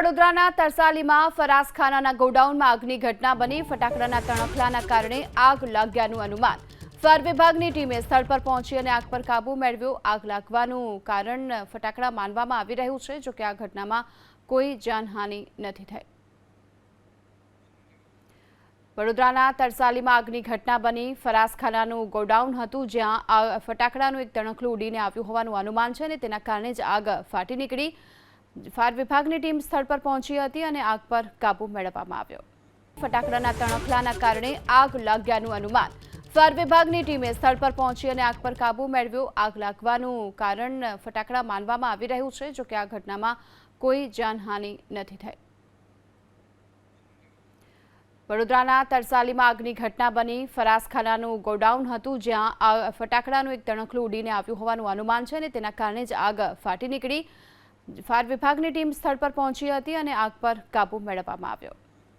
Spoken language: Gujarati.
વડોદરાના તરસાલીમાં ફરાસખાનાના ગોડાઉનમાં આગની ઘટના બની. ફટાકડાના તણખલાના કારણે આગ લાગ્યાનું અનુમાન. ફાયર વિભાગની ટીમે સ્થળ પર પહોંચી અને આગ પર કાબૂ મેળવ્યો. આગ લાગવાનું કારણ ફટાકડા માનવામાં આવી રહ્યું છે, જોકે આ ઘટનામાં કોઈ જાનહાનિ નથી થઈ. વડોદરાના તરસાલીમાં આગની ઘટના બની. ફરાસખાનાનું ગોડાઉન હતું, જ્યાં ફટાકડાનું એક તણખલું ઉડીને આવ્યું હોવાનું અનુમાન છે અને તેના કારણે જ આગ ફાટી નીકળી. ફાયર વિભાગની ટીમ સ્થળ પર પહોંચી હતી અને આગ પર કાબૂ મેળવવામાં આવ્યો. ફટાકડાના તણખલાના કારણે આગ લાગ્યાનું અનુમાન ફાયર વિભાગની ટીમે સ્થળ પર પહોંચી અને આગ પર કાબૂ મેળવ્યો. આગ લાગવાનું કારણ ફટાકડા માનવામાં આવી રહ્યું છે, જોકે આ ઘટનામાં કોઈ જાનહાનિ નથી થઈ. વડોદરાના તરસાલીમાં આગની ઘટના બની. ફરાસખાનાનું ગોડાઉન હતું, જ્યાં આ ફટાકડાનું એક તણખલું ઉડીને આવ્યું હોવાનું અનુમાન છે અને તેના કારણે જ આગ ફાટી નીકળી. ફાયર વિભાગની ટીમ સ્થળ પર પહોંચી હતી અને આગ પર કાબૂ મેળવવામાં આવ્યો.